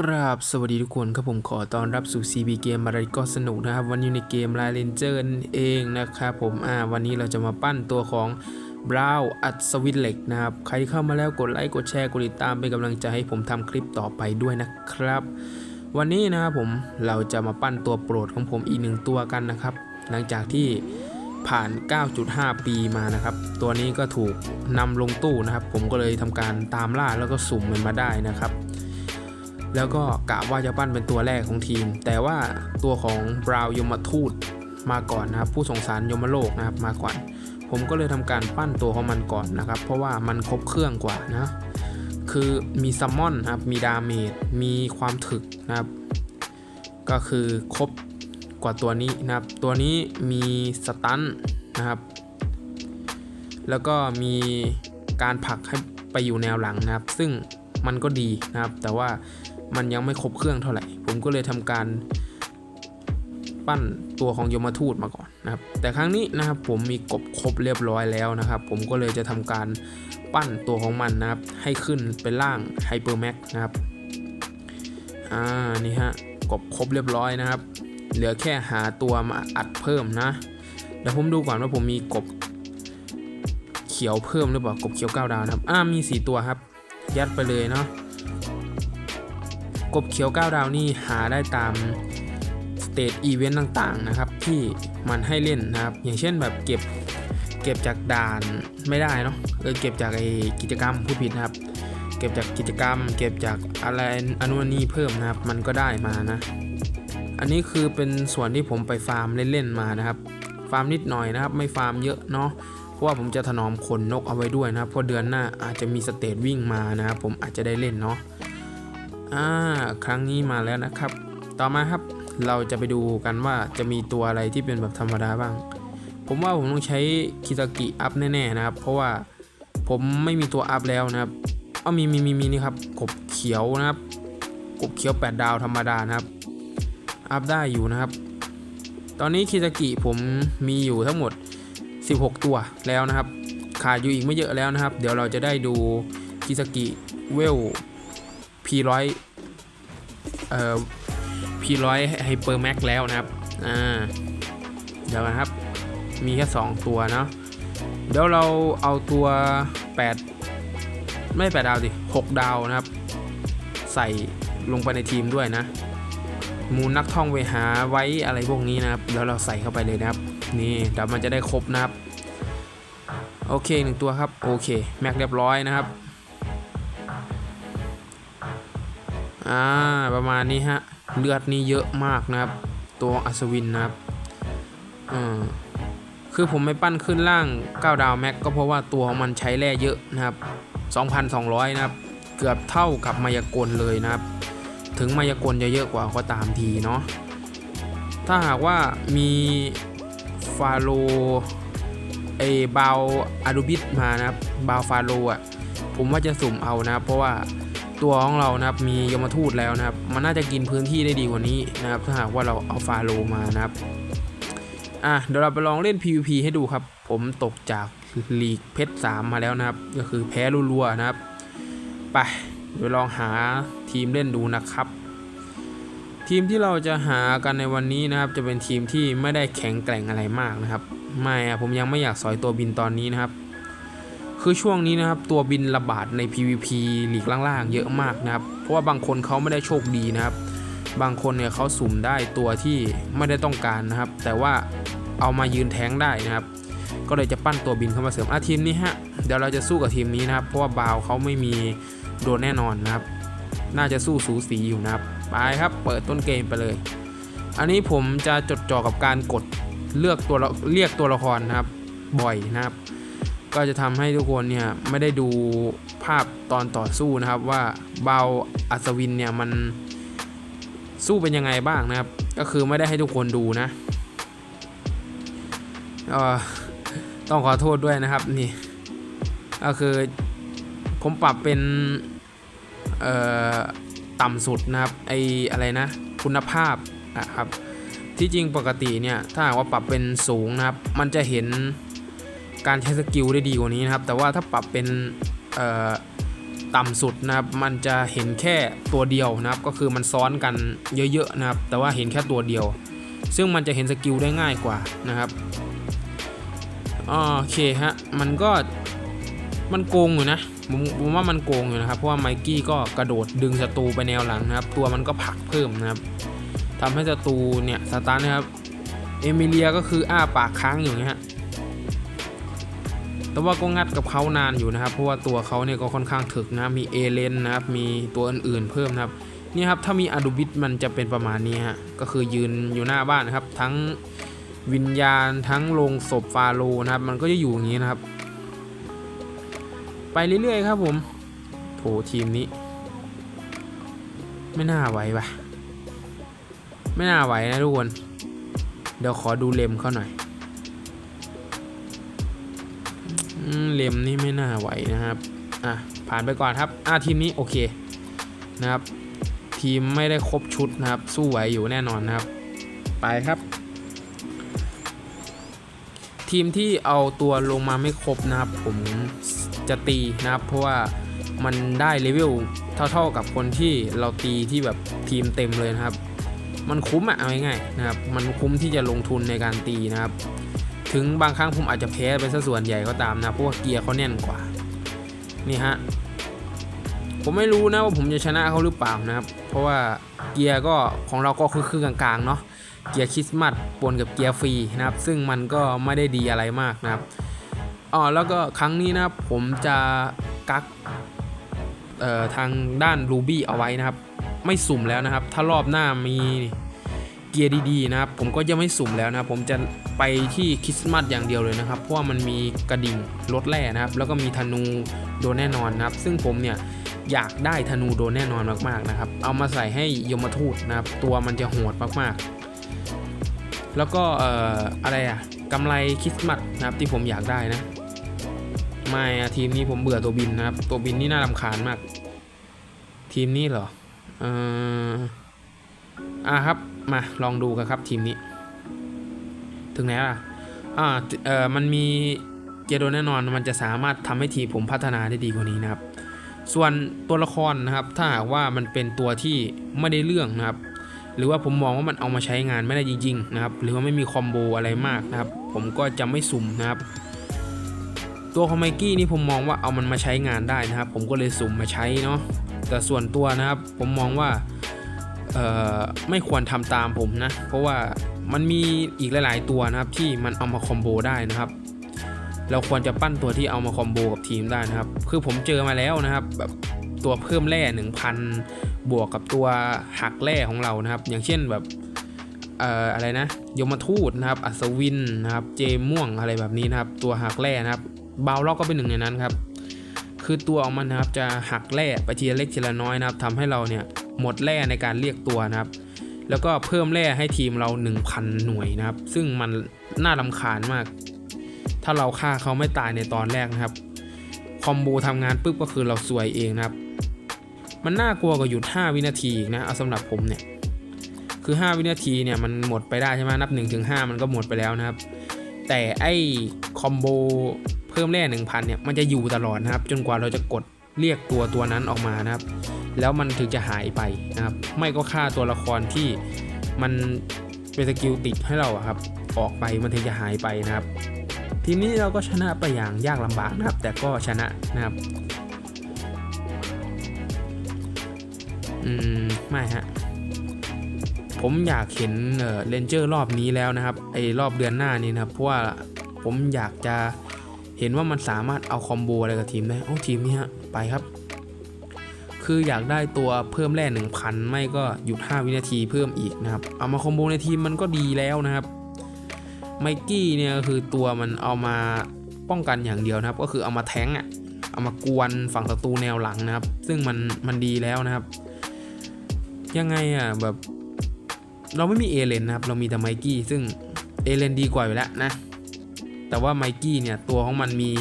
กราบสวัสดีทุกคนครับผมขอต้อนรับสู่ CB เกมอะไรก็สนุกนะครับ วันนี้ในเกม l ายเลนเจอร์เองนะครับผมอ่าวันนี้เราจะมาปั้นตัวของบราวอัศวินเหล็กนะครับ ใครเข้ามาแล้วกดไลค์กดแชร์กดติดตามเป็นกำลังใจให้ผมทำคลิปต่อไปด้วยนะครับ วันนี้นะครับผมเราจะมาปั้นตัวโปรดของผมอีกหนึ่งตัวกันนะครับ หลังจากที่ผ่าน 9.5 ปีมานะครับ ตัวนี้ก็ถูกนำลงตู้นะครับ ผมก็เลยทำการตามล่าแล้วก็สุ่มมันมาได้นะครับ แล้วก็กะว่าจะปั้นเป็นตัวแรกของทีม แต่ว่าตัวของบราวยมทูตมาก่อนนะครับ ผู้สงสารยมโลกนะครับมาก่อน ผมก็เลยทำการปั้นตัวของมันก่อนนะครับ เพราะว่ามันครบเครื่องกว่านะ คือมีซัมมอนครับมีดาเมจมีความถึกนะครับ ก็คือครบกว่าตัวนี้นะครับ ตัวนี้มีสตันนะครับ แล้วก็มีการผลักให้ไปอยู่แนวหลังนะครับ ซึ่งมันก็ดีนะครับ แต่ว่า มันยังไม่ครบเครื่องเท่าไหร่ ผมก็เลยทำการปั้นตัวของยมทูตมาก่อนนะครับแต่ครั้งนี้นะครับผมมีกบครบเรียบร้อยแล้วนะครับ ผมก็เลยจะทำการปั้นตัวของมันนะครับ ให้ขึ้นเป็นร่างไฮเปอร์แม็กนะครับอ่านี่ฮะกบครบเรียบร้อยนะครับ เหลือแค่หาตัวมาอัดเพิ่มนะเดี๋ยวผมดูก่อนว่าผมมีกบเขียวเพิ่มหรือเปล่ากบเขียวเก้าดาวนะครับอ่ามีสี่ตัวครับ ยัดไปเลยเนาะ กบเขียวก้าวดาวนี่หาได้ตามสเตจอีเวนต์ต่างๆนะครับที่มันให้เล่นนะครับ อย่างเช่นแบบเก็บเก็บจากด่านไม่ได้เนาะเออเก็บจากไอกิจกรรมผู้ผิดนะครับ เก็บจากกิจกรรม เก็บจากอะไรอนุนี้เพิ่มนะครับ มันก็ได้มานะ อันนี้คือเป็นส่วนที่ผมไปฟาร์มเล่นๆมานะครับ ฟาร์มนิดหน่อยนะครับ ไม่ฟาร์มเยอะเนาะเพราะว่าผมจะถนอมขนนกเอาไว้ด้วยนะครับเพราะเดือนหน้าอาจจะมีสเตจวิ่งมานะครับ ผมอาจจะได้เล่นเนาะ อ่าครั้งนี้มาแล้วนะครับ ต่อมาครับเราจะไปดูกันว่าจะมีตัวอะไรที่เป็นแบบธรรมดาบ้าง ผมว่าผมต้องใช้คิซากิอัพแน่ๆนะครับ เพราะว่าผมไม่มีตัวอัพแล้วนะครับอ้ามีมีมีมีนี่ครับกบเขียวนะครับกบเขียว 8 ดาวธรรมดานะครับ อัพได้อยู่นะครับ ตอนนี้คิซากิผมมีอยู่ทั้งหมด 16 ตัวแล้วนะครับ ขาดอยู่อีกไม่เยอะแล้วนะครับ เดี๋ยวเราจะได้ดูคิซากิเวล P100 เอ่อ P100 Hyper Max แล้วนะครับ อ่า เดี๋ยวนะครับ มีแค่ 2 ตัวเนาะ เดี๋ยวเราเอาตัว 8 ไม่ 8 ดาวสิ6ดาวนะครับ ใส่ลงไปในทีมด้วยนะมูลนักท่องไปหาไว้อะไรพวกนี้นะครับแล้วเราใส่เข้าไปเลยนะครับ นี่เดี๋ยวมันจะได้ครบนะครับ โอเคหนึ่งตัวครับ โอเค แม็กเรียบร้อยนะครับ อ่าประมาณนี้ฮะเลือดนี่เยอะมากนะครับ ตัวอัศวินนะครับอืมคือผมไม่ปั้นขึ้นล่าง 9 ดาวแม็กก็เพราะว่าตัวของมันใช้แร่เยอะนะครับ 2,200 นะครับ เกือบเท่ากับมายากลเลยนะครับ ถึงมายากลจะเยอะกว่าก็ตามทีเนาะถ้าหากว่ามีฟาโลเอบาวอาดูบิสมานะครับบาวฟาโลอะผมว่าจะสุ่มเอานะครับเพราะว่า ตัวของเรานะครับมียมทูตแล้วนะครับ มันน่าจะกินพื้นที่ได้ดีกว่านี้นะครับถ้าหากว่าเราเอาฟาโลมานะครับอะเดี๋ยวเราไปลองเล่น PVP ให้ดูครับ ผมตกจากลีกเพชร3มาแล้วนะครับ ก็คือแพ้รัวๆนะครับไปเดี๋ยวลองหาทีมเล่นดูนะครับ ทีมที่เราจะหากันในวันนี้นะครับ จะเป็นทีมที่ไม่ได้แข็งแกร่งอะไรมากนะครับ ไม่อะผมยังไม่อยากสอยตัวบินตอนนี้นะครับ คือช่วงนี้นะครับตัวบินระบาดใน PVP หลีกล่างๆ เยอะมากนะครับ เพราะว่าบางคนเขาไม่ได้โชคดีนะครับ บางคนเนี่ยเขาสุ่มได้ตัวที่ไม่ได้ต้องการนะครับ แต่ว่าเอามายืนแทงได้นะครับ ก็เลยจะปั้นตัวบินเข้ามาเสริมอะทีมนี้ฮะเดี๋ยวเราจะสู้กับทีมนี้นะครับ เพราะว่าบาวเขาไม่มีโดนแน่นอนนะครับ น่าจะสู้สูสีอยู่นะครับไปครับเปิดต้นเกมไปเลย อันนี้ผมจะจดจ่อกับการกดเลือกตัวเรียกตัวละครนะครับบ่อยนะครับ ก็จะทำให้ทุกคนเนี่ยไม่ได้ดูภาพตอนต่อสู้นะครับว่าเบาอัศวินเนี่ยมันสู้เป็นยังไงบ้างนะครับ ก็คือไม่ได้ให้ทุกคนดูนะออต้องขอโทษด้วยนะครับนี่ก็คือผมปรับเป็นต่ำสุดนะครับไออะไรนะคุณภาพนะครับที่จริงปกติเนี่ยถ้าหากว่าปรับเป็นสูงนะครับ มันจะเห็น การใช้สกิลได้ดีกว่านี้นะครับ แต่ว่าถ้าปรับเป็นต่ำสุดนะครับ มันจะเห็นแค่ตัวเดียวนะครับ ก็คือมันซ้อนกันเยอะๆนะครับ แต่ว่าเห็นแค่ตัวเดียว ซึ่งมันจะเห็นสกิลได้ง่ายกว่านะครับโอเคฮะ มันก็มันโกงอยู่นะผมผมว่ามันโกงอยู่นะครับ เพราะว่าไมกี้ก็กระโดดดึงศัตรูไปแนวหลังนะครับ ตัวมันก็ผลักเพิ่มนะครับทำให้ศัตรูเนี่ยสตาร์นะครับ เอมิเลียก็คืออ้าปากค้างอยู่นะฮะ แต่ว่าก็งัดกับเขานานอยู่นะครับ เพราะว่าตัวเขาเนี่ยก็ค่อนข้างถึกนะมีเอเลนนะครับมีตัวอื่นๆเพิ่มนะครับนี่ครับถ้ามีอดูบิทมันจะเป็นประมาณนี้ฮะก็คือยืนอยู่หน้าบ้านนะครับ ทั้งวิญญาณทั้งโลงศพฟาโรนะครับ มันก็จะอยู่อย่างนี้นะครับ ไปเรื่อยๆครับผมโถทีมนี้ ไม่น่าไหวปะไม่น่าไหวนะทุกคน เดี๋ยวขอดูเลมเขาหน่อย เลมนี่ไม่น่าไหวนะครับ อะ ผ่านไปก่อนครับ อะทีมนี้โอเคนะครับ ทีมไม่ได้ครบชุดนะครับ สู้ไหวอยู่แน่นอนนะครับ ไปครับ ทีมที่เอาตัวลงมาไม่ครบนะครับ ผมจะตีนะครับ เพราะว่ามันได้เลเวลเท่าๆกับคนที่เราตีที่แบบทีมเต็มเลยนะครับ มันคุ้มอะเอาง่ายๆนะครับ มันคุ้มที่จะลงทุนในการตีนะครับ ถึงบางครั้งผมอาจจะแพ้ไปซะส่วนใหญ่ก็ตามนะเพราะว่าเกียร์เขาแน่นกว่า นี่ฮะ ผมไม่รู้นะว่าผมจะชนะเขาหรือเปล่านะครับ เพราะว่าเกียร์ก็ของเราก็คือคือกลางๆเนาะ เกียร์คริสต์มาสปนกับเกียร์ฟรีนะครับ ซึ่งมันก็ไม่ได้ดีอะไรมากนะครับอ๋อแล้วก็ครั้งนี้นะครับผมจะกักทางด้านรูบี้เอาไว้นะครับ ไม่สุ่มแล้วนะครับ ถ้ารอบหน้ามี เกียร์ดีๆนะครับผมก็จะไม่สุ่มแล้วนะครับผมจะไปที่คริสต์มาสอย่างเดียวเลยนะครับ เพราะว่ามันมีกระดิ่งรถแร่นะครับ แล้วก็มีธนูโดนแน่นอนนะครับ ซึ่งผมเนี่ยอยากได้ธนูโดนแน่นอนมากๆนะครับ เอามาใส่ให้ยมทูตนะครับ ตัวมันจะโหดมากๆ แล้วก็เอ่ออะไรอะกำไรคริสต์มาสนะครับที่ผมอยากได้นะไม่ทีมนี้ผมเบื่อตัวบินนะครับ ตัวบินนี่น่ารำคาญมาก ทีมนี้เหรออ่ออะครับ มาลองดูกันครับทีมนี้ ถึงไหนล่ะอ่าเออมันมีเจโดแน่นอนมันจะสามารถทำให้ทีผมพัฒนาได้ดีกว่านี้นะครับ ส่วนตัวละครนะครับ ถ้าหากว่ามันเป็นตัวที่ไม่ได้เรื่องนะครับ หรือว่าผมมองว่ามันเอามาใช้งานไม่ได้จริงๆนะครับ หรือว่าไม่มีคอมโบอะไรมากนะครับ ผมก็จะไม่สุ่มนะครับ ตัวของไมกี้นี่ผมมองว่าเอามันมาใช้งานได้นะครับ ผมก็เลยสุ่มมาใช้เนาะแต่ส่วนตัวนะครับผมมองว่า ไม่ควรทำตามผมนะ เพราะว่ามันมีอีกหลาย ๆ ตัวนะครับที่มันเอามาคอมโบได้นะครับ เราควรจะปั้นตัวที่เอามาคอมโบกับทีมได้นะครับ คือผมเจอมาแล้วนะครับแบบตัวเพิ่มแร่1,000 บวกกับตัวหักแร่ของเรานะครับ อย่างเช่นแบบเอ่ออะไรนะยมทูตนะครับ อัศวินนะครับ เจม่วงอะไรแบบนี้นะครับ ตัวหักแร่นะครับบาวล็อกก็เป็นหนึ่งในนั้นครับ คือตัวของมันนะครับจะหักแร่ไปทีละเล็กทีละน้อยนะครับทำให้เราเนี่ย หมดแร่ในการเรียกตัวนะครับ แล้วก็เพิ่มแร่ให้ทีมเรา 1,000 หน่วยนะครับ ซึ่งมันน่ารำคาญมาก ถ้าเราฆ่าเขาไม่ตายในตอนแรกนะครับ คอมโบทำงานปุ๊บก็คือเราซวยเองนะครับ มันน่ากลัวกว่าหยุด 5 วินาทีอีกนะเอาสำหรับผมเนี่ยคือ 5 วินาทีเนี่ยมันหมดไปได้ใช่ไหมนับ1ถึง5มันก็หมดไปแล้วนะครับ แต่ไอ้คอมโบเพิ่มแร่1,000เนี่ยมันจะอยู่ตลอดนะครับ จนกว่าเราจะกด เรียกตัวตัวนั้นออกมานะครับ แล้วมันถึงจะหายไปนะครับ ไม่ก็ฆ่าตัวละครที่มันเป็นสกิลติดให้เราครับ ออกไปมันถึงจะหายไปนะครับ ทีนี้เราก็ชนะไปอย่างยากลำบากนะครับ แต่ก็ชนะนะครับ อืมไม่ฮะผมอยากเห็นเออเลนเจอร์รอบนี้แล้วนะครับไอ้รอบเดือนหน้านี้นะครับเพราะว่าผมอยากจะ เห็นว่ามันสามารถเอาคอมโบอะไรกับทีมได้โอ้ทีมนี้ฮะไปครับ คืออยากได้ตัวเพิ่มแร่1,000 ไม่ก็หยุด 5 วินาทีเพิ่มอีกนะครับ เอามาคอมโบในทีมมันก็ดีแล้วนะครับไมกี้เนี่ยคือตัวมันเอามาป้องกันอย่างเดียวนะครับ ก็คือเอามาแทงอะเอามากวนฝั่งศัตรูแนวหลังนะครับ ซึ่งมันมันดีแล้วนะครับ ยังไงอะแบบเราไม่มีเอเลนนะครับ เรามีแต่ไมกี้ซึ่งเอเลนดีกว่าอยู่แล้วนะ แต่ว่าไมกี้เนี่ยตัวของมันมี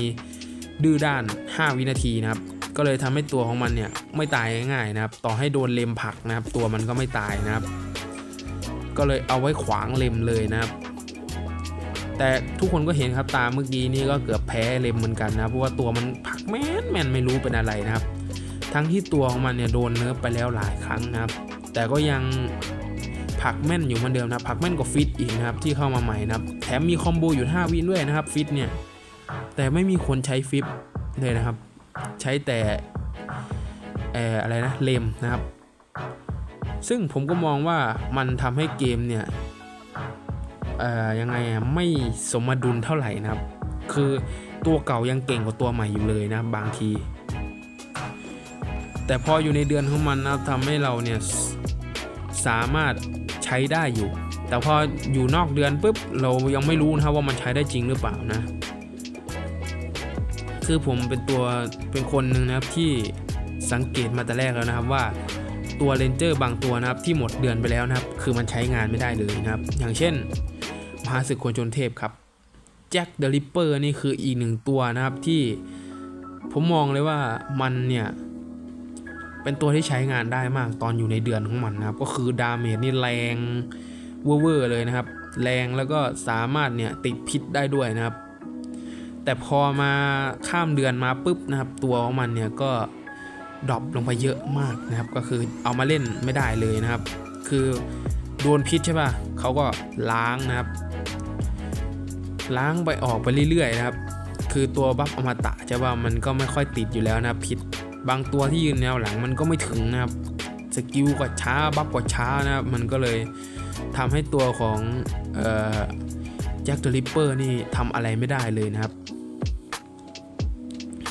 ดื้อด้าน 5 วินาทีนะครับก็เลยทำให้ตัวของมันเนี่ยไม่ตายง่ายๆนะครับ ต่อให้โดนเลมผักนะครับ ตัวมันก็ไม่ตายนะครับ ก็เลยเอาไว้ขวางเลมเลยนะครับ แต่ทุกคนก็เห็นครับตาเมื่อกี้นี่ก็เกือบแพ้เลมเหมือนกันนะเพราะว่าตัวมันผักแม่นแม่นไม่รู้เป็นอะไรนะครับ ทั้งที่ตัวของมันเนี่ยโดนเนิร์ฟไปแล้วหลายครั้งนะครับ แต่ก็ยัง ผักแม่นอยู่เหมือนเดิมนะผักแม่นกว่าฟิตอีกนะครับที่เข้ามาใหม่นะครับแถมมีคอมโบอยู่ 5 วินด้วยนะครับฟิตเนี่ยแต่ไม่มีคนใช้ฟิปเลยนะครับ ใช้แต่เอ่ออะไรนะเลมนะครับ ซึ่งผมก็มองว่ามันทำให้เกมเนี่ยเอ่อยังไงอะไม่สมดุลเท่าไหร่นะครับ คือตัวเก่ายังเก่งกว่าตัวใหม่อยู่เลยนะบบางที แต่พออยู่ในเดือนของมันนะครับทำให้เราเนี่ยสามารถ ช้ได้อยู่ แต่พออยู่นอกเดือนปุ๊บเรายังไม่รู้นะครับว่ามันใช้ได้จริงหรือเปล่านะ คือผมเป็นตัวเป็นคนหนึ่งนะครับที่สังเกตมาแต่แรกแล้วนะครับว่าตัวเรนเจอร์บางตัวนะครับที่หมดเดือนไปแล้วนะครับ คือมันใช้งานไม่ได้เลยนะครับ อย่างเช่นมหาศึกคนชนเทพครับแจ็คเดอะริปเปอร์นี่คืออีกหนึ่งตัวนะครับที่ผมมองเลยว่ามันเนี่ย เป็นตัวที่ใช้งานได้มากตอนอยู่ในเดือนของมันนะครับ ก็คือดาเมจนี่แรงเวอร์เลยนะครับ แรงแล้วก็สามารถเนี่ยติดพิษได้ด้วยนะครับ แต่พอมาข้ามเดือนมาปุ๊บนะครับ ตัวของมันเนี่ยก็ดรอปลงไปเยอะมากนะครับ ก็คือเอามาเล่นไม่ได้เลยนะครับ คือโดนพิษใช่ป่ะเขาก็ล้างนะครับ ล้างไปออกไปเรื่อยๆนะครับ คือตัวบัฟอมตะใช่ป่ะมันก็ไม่ค่อยติดอยู่แล้วนะพิษ บางตัวที่ยืนแนวหลังมันก็ไม่ถึงนะครับสกิลก็ช้าบัฟก็ช้านะครับมันก็เลยทำให้ตัวของแจ็คเดอะริปเปอร์นี่ทำอะไรไม่ได้เลยนะครับ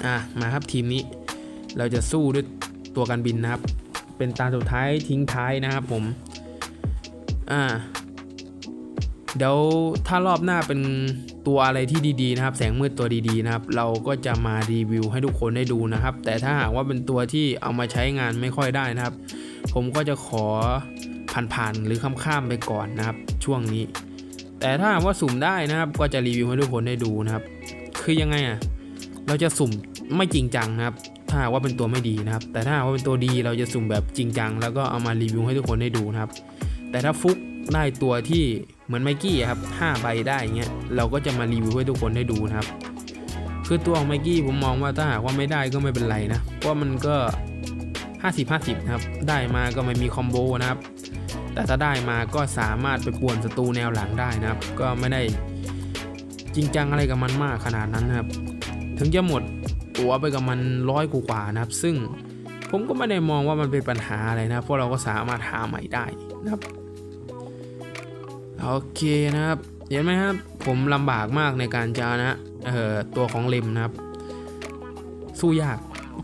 อะมาครับทีมนี้เราจะสู้ด้วยตัวการบินนะครับ เป็นตาสุดท้ายทิ้งท้ายนะครับผมอ่า เดี๋ยวถ้ารอบหน้าเป็นตัวอะไรที่ดีๆนะครับ แสงมืดตัวดีๆนะครับ เราก็จะมารีวิวให้ทุกคนได้ดูนะครับ แต่ถ้าหากว่าเป็นตัวที่เอามาใช้งานไม่ค่อยได้นะครับ ผมก็จะขอผ่านๆหรือข้ามๆไปก่อนนะครับ ช่วงนี้ แต่ถ้าหากว่าสุ่มได้นะครับ ก็จะรีวิวให้ทุกคนได้ดูนะครับ คือยังไงอะเราจะสุ่มไม่จริงจังนะครับ ถ้าหากว่าเป็นตัวไม่ดีนะครับ แต่ถ้าหากว่าเป็นตัวดีเราจะสุ่มแบบจริงจัง แล้วก็เอามารีวิวให้ทุกคนได้ดูนะครับ แต่ถ้าฟุก ได้ตัวที่เหมือนไมกี้ครับ5ใบได้อย่างเงี้ยเราก็จะมารีวิวให้ทุกคนได้ดูนะครับ คือตัวของไมกี้ผมมองว่าถ้าหากว่าไม่ได้ก็ไม่เป็นไรนะเพราะมันก็ 50 50นะครับได้มาก็ไม่มีคอมโบนะครับแต่ถ้าได้มาก็สามารถไปป่วนศัตรูแนวหลังได้นะครับ ก็ไม่ได้จริงจังอะไรกับมันมากขนาดนั้นนะครับ ถึงจะหมดตัวไปกับมันร้อยกว่านะครับ ซึ่งผมก็ไม่ได้มองว่ามันเป็นปัญหาอะไรนะ เพราะเราก็สามารถหาใหม่ได้นะครับ โอเคนะครับ เห็นไหมครับ ผมลำบากมากในการจะนะเอ่อตัวของเลมนะครับ สู้ยาก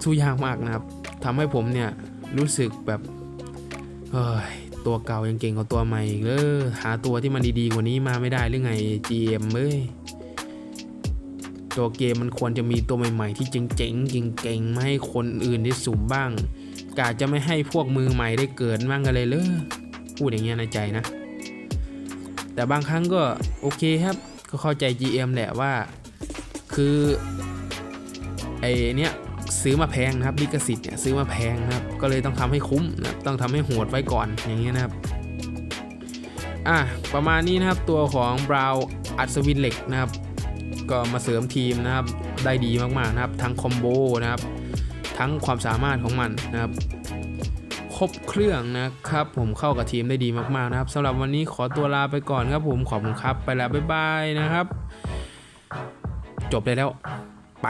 สู้ยากมากนะครับทำให้ผมเนี่ยรู้สึกแบบเฮ้ยตัวเก่ายังเก่งกว่าตัวใหม่อีกเลยหาตัวที่มันดีๆกว่านี้มาไม่ได้หรือไง GM เอ้ยตัวเกมมันควรจะมีตัวใหม่ๆ ที่เจ๋งๆเก่งๆมาให้คนอื่นได้สุ่มบ้างกาจะไม่ให้พวกมือใหม่ได้เกิดบ้างกันเลยเลยพูดอย่างเงี้ยในใจนะ แต่บางครั้งก็โอเคครับก็เข้าใจ GM แหละว่า คือไอเนี้ยซื้อมาแพงนะครับลิขสิทธิ์เนี่ยซื้อมาแพงนะครับ ก็เลยต้องทำให้คุ้มนะครับต้องทำให้โหดไว้ก่อนอย่างเงี้ยนะครับอะประมาณนี้นะครับตัวของบราวอัศวินเหล็กนะครับ ก็มาเสริมทีมนะครับได้ดีมากๆนะครับ ทั้งคอมโบนะครับ ทั้งความสามารถของมันนะครับ ครบเครื่องนะครับ ผมเข้ากับทีมได้ดีมากๆนะครับสำหรับวันนี้ขอตัวลาไปก่อนครับผมขอบคุณครับไปแล้วบ๊ายบายนะครับ จบเลยแล้วไป